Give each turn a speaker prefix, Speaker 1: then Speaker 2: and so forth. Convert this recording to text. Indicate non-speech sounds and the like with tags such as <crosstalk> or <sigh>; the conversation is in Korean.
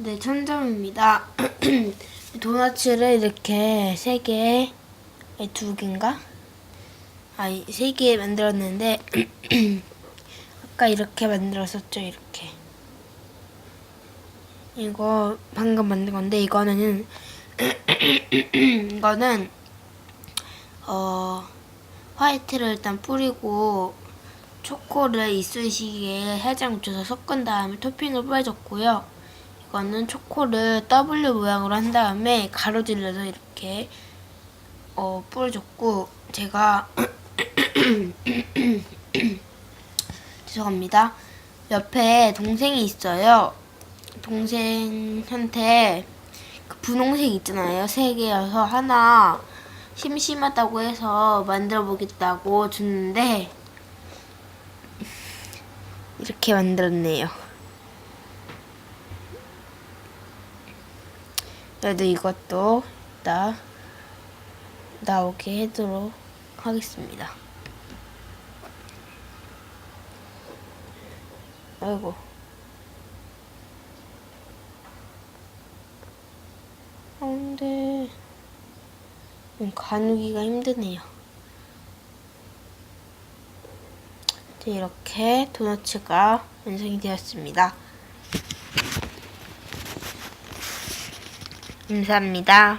Speaker 1: 네, 천점입니다. <clears throat> 도너츠를 이렇게 세 개, 두 개인가? 아니, 세개 만들었는데, <clears throat> 아까 이렇게 만들었었죠, 이렇게. 이거 방금 만든 건데, 이거는, <clears throat> 이거는, 어, 화이트를 일단 뿌리고, 초코를 이쑤시개에 살짝 묻혀서 섞은 다음에 토핑을 뿌려줬고요. 이거는 초코를 W 모양으로 한 다음에 가로질러서 이렇게 어, 뿌려줬고 제가 <clears throat> 죄송합니다. 옆에 동생이 있어요. 동생한테 그 분홍색 있잖아요. 세 개여서 하나 심심하다고 해서 만들어 보겠다고 줬는데 이렇게 만들었네요. 그래도 이것도 나 나오게 해도록 하겠습니다. 아이고. 안 돼. 가누기가 힘드네요. 네, 이렇게 도너츠가 완성이 되었습니다. 감사합니다.